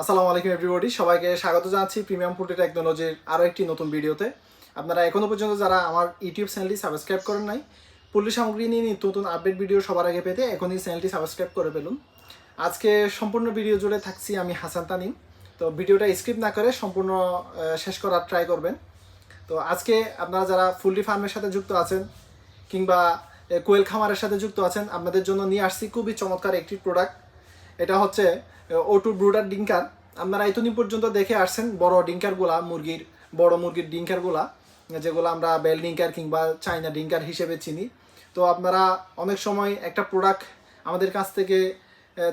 আসসালামু আলাইকুম এভরিবডি সবাইকে স্বাগত জানাচ্ছি প্রিমিয়াম ফুড টেকনোলজির আরও একটি নতুন ভিডিওতে। আপনারা এখনও পর্যন্ত যারা আমার ইউটিউব চ্যানেলটি সাবস্ক্রাইব করেন নাই, পল্লী সামগ্রী নিয়ে নিত্য নতুন আপডেট ভিডিও সবার আগে পেতে এখনই চ্যানেলটি সাবস্ক্রাইব করে ফেলুন। আজকে সম্পূর্ণ ভিডিও জুড়ে থাকছি আমি হাসান তানিম। তো ভিডিওটা স্কিপ না করে সম্পূর্ণ শেষ করার ট্রাই করবেন। তো আজকে আপনারা যারা ফুললি ফার্মের সাথে যুক্ত আছেন কিংবা কোয়েল খামারের সাথে যুক্ত আছেন, আপনাদের জন্য নিয়ে আসছি খুবই চমৎকার একটি প্রোডাক্ট এটা হচ্ছে ও টু ব্রুডার ডিঙ্কার। আপনারা এতদিন পর্যন্ত দেখে আসছেন বড় ডিঙ্কারগুলা, মুরগির, বড় মুরগির ডিঙ্কারগুলা, যেগুলো আমরা বেল ডিঙ্কার কিংবা চাইনা ডিঙ্কার হিসেবে চিনি। তো আপনারা অনেক সময় একটা প্রোডাক্ট আমাদের কাছ থেকে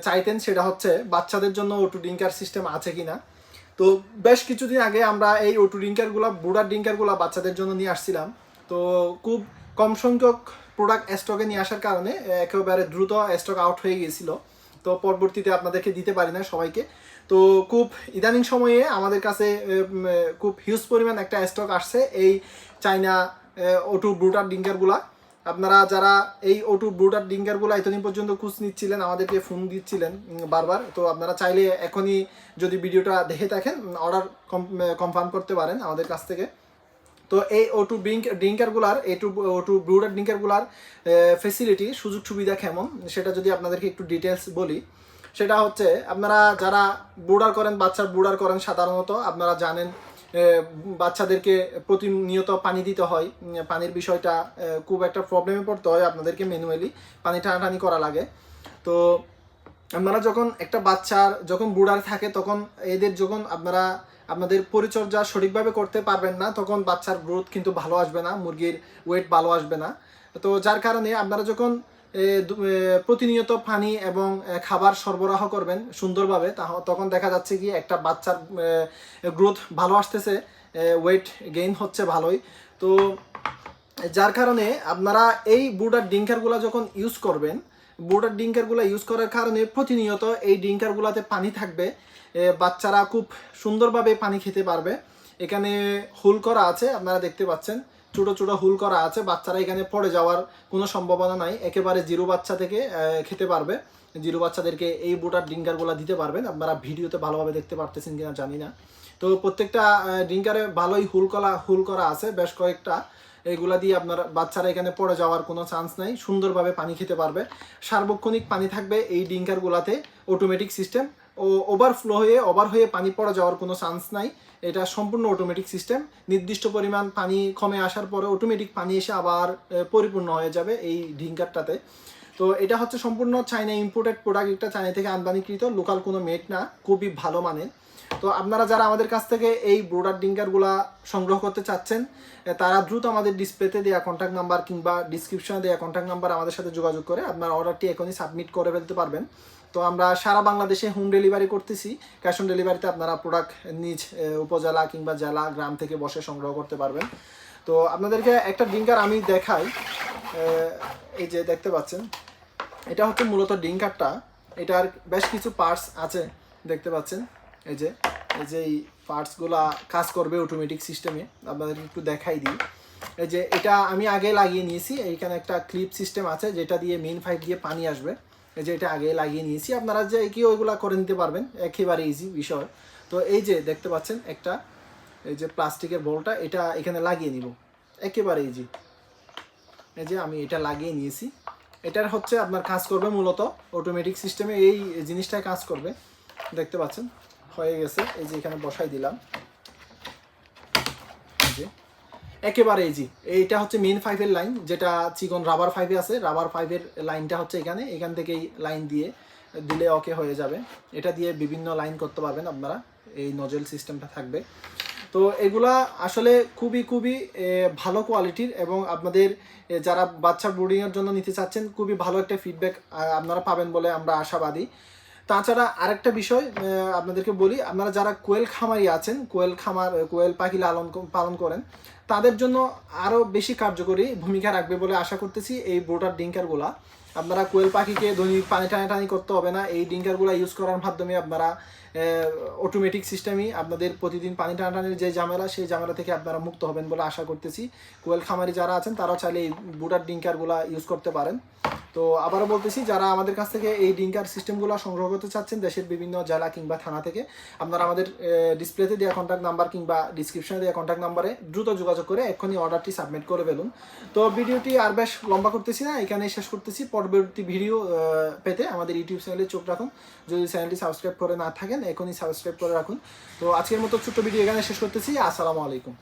চাইতেন, সেটা হচ্ছে বাচ্চাদের জন্য ওটু ডিঙ্কার সিস্টেম আছে কি না তো বেশ কিছুদিন আগে আমরা এই ওটু ডিঙ্কারগুলো বুড়ার ডিঙ্কারগুলো বাচ্চাদের জন্য নিয়ে আসছিলাম। তো খুব কম সংখ্যক প্রোডাক্ট স্টকে নিয়ে আসার কারণে একেবারে দ্রুত স্টক আউট হয়ে গিয়েছিল। তো পরবর্তীতে আপনাদেরকে দিতে পারি না সবাইকে। তো খুব ইদানিং সময়ে আমাদের কাছে খুব হিউজ পরিমাণ একটা স্টক আসছে এই চাইনা ওটু ব্রুটার ডিঙ্কারগুলা আপনারা যারা এই ওটু ব্রুটার ডিঙ্কারগুলো এতদিন পর্যন্ত খুঁজ নিচ্ছিলেন, আমাদেরকে ফোন দিচ্ছিলেন বারবার। তো আপনারা চাইলে এখনই যদি ভিডিওটা দেখে থাকেন অর্ডার কনফার্ম করতে পারেন আমাদের কাছ থেকে। তো এই ও টু ড্রিঙ্ক ড্রিঙ্কারগুলার ও টু ব্রুডার ড্রিঙ্কারগুলার ফেসিলিটি সুযোগ সুবিধা কেমন? সেটা যদি আপনাদেরকে একটু ডিটেলস বলি, সেটা হচ্ছে আপনারা যারা ব্রুডার করেন বাচ্চার ব্রুডার করেন সাধারণত, আপনারা জানেন বাচ্চাদেরকে প্রতিনিয়ত পানি দিতে হয়। পানির বিষয়টা খুব একটা প্রবলেমে পড়তে হয় আপনাদেরকে ম্যানুয়ালি পানি টানাটানি করা লাগে। তো আপনারা যখন একটা বাচ্চার, যখন বুড়ার থাকে, তখন এদের যখন আপনারা আপনাদের পরিচর্যা সঠিকভাবে করতে পারবেন না, তখন বাচ্চার গ্রোথ কিন্তু ভালো আসবে না, মুরগির ওয়েট ভালো আসবে না। তো যার কারণে আপনারা যখন প্রতিনিয়ত পানি এবং খাবার সরবরাহ করবেন সুন্দরভাবে তখন দেখা যাচ্ছে কি একটা বাচ্চার গ্রোথ ভালো আসতেছে ওয়েট গেইন হচ্ছে ভালোই। তো যার কারণে আপনারা এই বুডার ডিঙ্কারগুলো যখন ইউজ করবেন বুডার ড্রিঙ্কারগুলো ইউজ করার কারণে প্রতিনিয়ত এই ড্রিঙ্কারগুলোতে পানি থাকবে। বাচ্চারা খুব সুন্দরভাবে পানি খেতে পারবে। এখানে হুল করা আছে, আপনারা দেখতে পাচ্ছেন। ছোটো ছোটো হুল করা আছে, বাচ্চারা এখানে পড়ে যাওয়ার কোনো সম্ভাবনা নাই। একেবারে জিরো বাচ্চা থেকে খেতে পারবে। জিরো বাচ্চাদেরকে এই বুটার ডিঙ্কারগুলো দিতে পারবেন। আপনারা ভিডিওতে ভালোভাবে দেখতে পারতেছেন কিনা জানি না। তো প্রত্যেকটা ড্রিঙ্কারে ভালোই হুল করা হুল করা আছে, বেশ কয়েকটা। এগুলা দিয়ে আপনার, বাচ্চারা এখানে পড়ে যাওয়ার কোনো চান্স নাই। সুন্দরভাবে পানি খেতে পারবে। সার্বক্ষণিক পানি থাকবে এই ডিঙ্কারগুলাতে অটোমেটিক সিস্টেম ওভারফ্লো হয়ে ওভার হয়ে পানি পড়া যাওয়ার কোনো চান্স নাই। এটা সম্পূর্ণ অটোমেটিক সিস্টেম নির্দিষ্ট পরিমাণ পানি কমে আসার পরে অটোমেটিক পানি এসে আবার পরিপূর্ণ হয়ে যাবে এই ডিঙ্কারটাতে তো এটা হচ্ছে সম্পূর্ণ চাইনা ইম্পোর্টেড প্রোডাক্ট এটা চাইনা থেকে আমদানিকৃত লোকাল কোনো মেড না, খুবই ভালো মানের। তো আপনারা যারা আমাদের কাছ থেকে এই ব্রোডার ডিঙ্কারগুলা সংগ্রহ করতে চাচ্ছেন তারা দ্রুত আমাদের ডিসপ্লেতে দেওয়া কন্ট্যাক্ট নাম্বার কিংবা ডিসক্রিপশনে দেওয়া কন্ট্যাক্ট নাম্বার আমাদের সাথে যোগাযোগ করে আপনার অর্ডারটি এখনই সাবমিট করে ফেলতে পারবেন। তো আমরা সারা বাংলাদেশে হোম ডেলিভারি করতেছি ক্যাশ অন ডেলিভারিতে আপনারা প্রোডাক্ট নিজ উপজেলা কিংবা জেলা, গ্রাম থেকে বসে সংগ্রহ করতে পারবেন। তো আপনাদেরকে একটা ডিঙ্কার আমি দেখাই এই যে দেখতে পাচ্ছেন এটা হচ্ছে মূলত ডিঙ্কারটা এটার বেশ কিছু পার্টস আছে, দেখতে পাচ্ছেন। এই যে এই যে এই পার্টসগুলা কাজ করবে অটোমেটিক সিস্টেমে আপনাদেরকে একটু দেখাই দিই। এই যে, এটা আমি আগে লাগিয়ে নিয়েছি। এইখানে একটা ক্লিপ সিস্টেম আছে, যেটা দিয়ে মেন পাইপ দিয়ে পানি আসবে। এই যে, এটা আগে লাগিয়ে নিয়েছি। আপনারা যে কি ওইগুলো করে নিতে পারবেন, একেবারে ইজি বিষয়। তো এই যে, দেখতে পাচ্ছেন একটা, এই যে প্লাস্টিকের বলটা, এটা এখানে লাগিয়ে নিব। একেবারে ইজি এই যে, আমি এটা লাগিয়ে নিয়েছি। এটার হচ্ছে আপনার কাজ করবে মূলত অটোমেটিক সিস্টেমে এই জিনিসটাই কাজ করবে। দেখতে পাচ্ছেন, হয়ে গেছে। এই যে এখানে বসাই দিলাম। যে, একেবারে ইজি এইটা হচ্ছে মেন ফাইভের লাইন যেটা চিকন রাবার ফাইভে আছে। রাবার ফাইভের লাইনটা হচ্ছে এখানে। এখান থেকেই লাইন দিয়ে দিলে ওকে হয়ে যাবে। এটা দিয়ে বিভিন্ন লাইন করতে পারবেন আপনারা। এই নজেল সিস্টেমটা থাকবে। তো এগুলা আসলে খুবই খুবই ভালো কোয়ালিটির এবং আপনাদের যারা বাচ্চা ব্রুডিংয়ের জন্য নিতে চাচ্ছেন, খুবই ভালো একটা ফিডব্যাক আপনারা পাবেন বলে আমরা আশাবাদী। তাছাড়া আরেকটা বিষয় আপনাদেরকে বলি, আপনারা যারা কোয়েল খামারি আছেন, কোয়েল খামার, কোয়েল পাখি লালন পালন করেন, তাদের জন্য আরও বেশি কার্যকরী ভূমিকা রাখবে বলে আশা করতেছি এই ব্রোটার ডিঙ্কারগুলা আপনারা কোয়েল পাখিকে দৈনিক পানি টানি টানি করতে হবে না, এই ডিঙ্কারগুলো ইউজ করার মাধ্যমে আপনারা অটোমেটিক সিস্টেমই আপনাদের প্রতিদিন পানি টানাটানির যে ঝামেলা, সেই ঝামেলা থেকে আপনারা মুক্ত হবেন বলে আশা করতেছি। কোয়েল খামারি যারা আছেন, তারাও চাইলে এই বুটার ডিঙ্কারগুলো ইউজ করতে পারেন। তো আবারও বলতেছি, যারা আমাদের কাছ থেকে এই ডিঙ্কার সিস্টেমগুলো সংগ্রহ করতে চাচ্ছেন, দেশের বিভিন্ন জেলা কিংবা থানা থেকে, আপনারা আমাদের ডিসপ্লেতে দেওয়া কন্ট্যাক্ট নাম্বার কিংবা ডিসক্রিপশনে দেওয়া কন্ট্যাক্ট নাম্বারে দ্রুত যোগাযোগ করে এক্ষুনি অর্ডারটি সাবমিট করে ফেলুন। তো ভিডিওটি আর বেশ লম্বা করতেছি না, এখানেই শেষ করতেছি। পরবর্তী ভিডিও পেতে আমাদের ইউটিউব চ্যানেলে চোখ রাখুন। যদি চ্যানেলটি সাবস্ক্রাইব করে না থাকেন এখনই সাবস্ক্রাইব করে রাখুন। তো আজকের মতো ছোট্ট ভিডিও এখানে শেষ করতেছি। আসসালামু আলাইকুম।